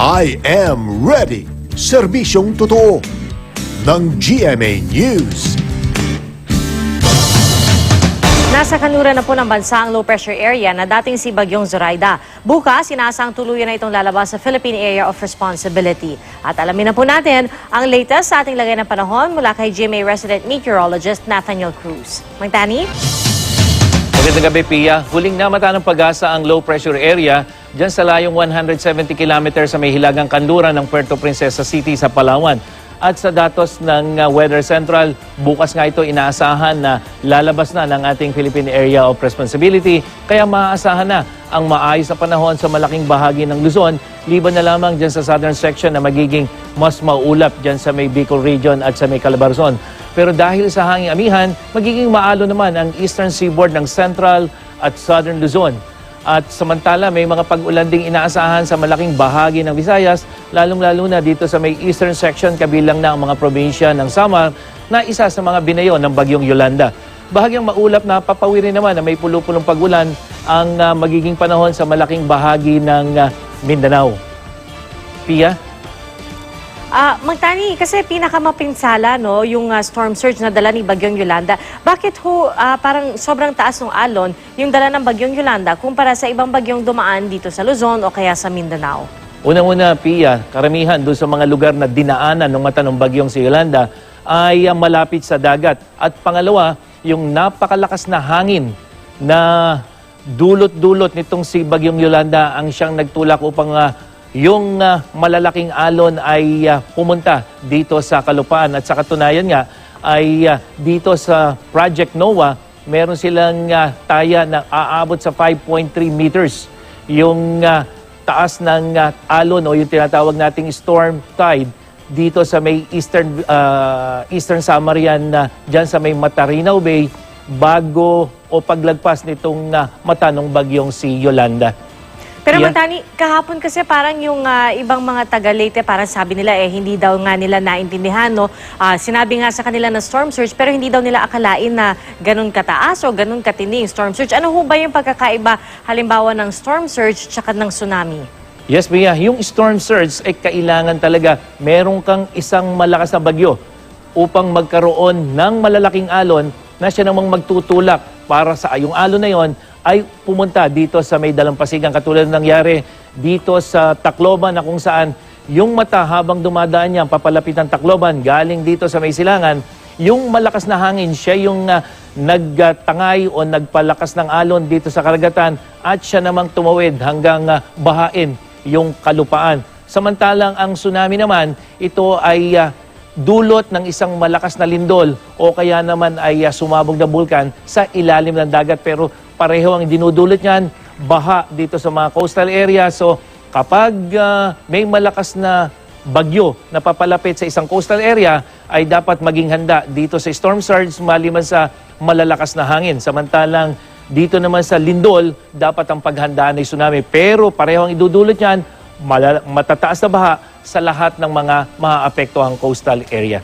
I am ready. Serbisyong totoo ng GMA News. Nasa kanluran na po ng bansa ang low pressure area na dating si Bagyong Zoraida. Bukas, inaasang tuluyan na itong lalabas sa Philippine Area of Responsibility. At alamin na po natin ang latest sa ating lagay ng panahon mula kay GMA resident meteorologist Nathaniel Cruz. Magtani? Magandang gabi, Pia. Huling namata ng pag-asa ang low pressure area dyan sa layong 170 kilometers sa may hilagang kanluran ng Puerto Princesa City sa Palawan. At sa datos ng uh, Weather Central, bukas nga ito inaasahan na lalabas na ng ating Philippine Area of Responsibility. Kaya maaasahan na ang maayos na panahon sa malaking bahagi ng Luzon, liban na lamang dyan sa southern section na magiging mas maulap dyan sa may Bicol region at sa may Calabarzon. Pero dahil sa hanging amihan, magiging maalo naman ang eastern seaboard ng central at southern Luzon. At samantala, may mga pag-ulan ding inaasahan sa malaking bahagi ng Visayas, lalong-lalo na dito sa may eastern section kabilang na ang mga probinsya ng Samar na isa sa mga binayo ng bagyong Yolanda. Bahagyang maulap na papawirin naman na may pulupulong pag-ulan ang ah, magiging panahon sa malaking bahagi ng ah, Mindanao. Pia? Ah, Magtani, kasi pinakamapinsala no, yung ah, storm surge na dala ni Bagyong Yolanda. Bakit ho ah, parang sobrang taas ng alon yung dala ng Bagyong Yolanda kumpara sa ibang bagyong dumaan dito sa Luzon o kaya sa Mindanao? Unang-una, Pia, karamihan doon sa mga lugar na dinaanan ng mata ng bagyong si Yolanda ay ah, malapit sa dagat. At pangalawa, yung napakalakas na hangin na dulot-dulot nitong si Bagyong Yolanda ang siyang nagtulak upang ah, yung ah, malalaking alon ay ah, pumunta dito sa Kalupaan. At sa katunayan nga ay ah, dito sa Project NOAA, meron silang ah, taya na aabot sa 5.3 meters. Yung ah, taas ng ah, alon o yung tinatawag nating storm tide dito sa may eastern ah, eastern Samarian na diyan sa may Matarinaw Bay bago o paglagpas nitong ah, mata ng bagyong si Yolanda. Pero Yeah. Magtani, kahapon kasi parang yung ah, ibang mga taga Leyte, parang sabi nila eh hindi daw nga nila naintindihan no. Ah, sinabi nga sa kanila na storm surge pero hindi daw nila akalain na ganun kataas o ganun katindi yung storm surge. Ano ho ba yung pagkakaiba halimbawa ng storm surge tsaka ng tsunami? Yes, Mia, yung storm surge ay kailangan talaga meron kang isang malakas na bagyo upang magkaroon ng malalaking alon na siya namang magtutulak para sa yung alon na yon ay pumunta dito sa may dalampasigan katulad ng nangyari dito sa Tacloban na kung saan yung mata habang dumadaan niya papalapit ng Tacloban galing dito sa may silangan yung malakas na hangin siya yung ah, nagtangay o nagpalakas ng alon dito sa karagatan at siya namang tumawid hanggang ah, bahain yung kalupaan. Samantalang ang tsunami naman, ito ay ah, dulot ng isang malakas na lindol o kaya naman ay ah, sumabog na bulkan sa ilalim ng dagat pero pareho ang dinudulot niyan, baha dito sa mga coastal area. So kapag ah, may malakas na bagyo na papalapit sa isang coastal area ay dapat maging handa dito sa storm surge maliban sa malalakas na hangin. Samantalang dito naman sa lindol, dapat ang paghandaan ay tsunami. Pero pareho ang idudulot niyan, matataas na baha sa lahat ng mga maaapektuhang coastal area.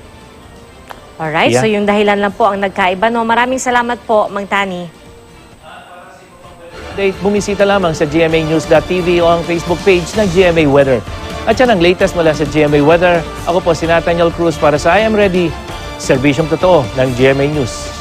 Alright, Yeah. so yung dahilan lang po ang nagkaiba. No? Maraming salamat po, Mang Tani. Update, bumisita lamang sa gmanews.tv o ang Facebook page ng GMA Weather. At yan ang latest mula sa GMA Weather. Ako po si Nathaniel Cruz para sa I Am Ready, serbisyong totoo ng GMA News.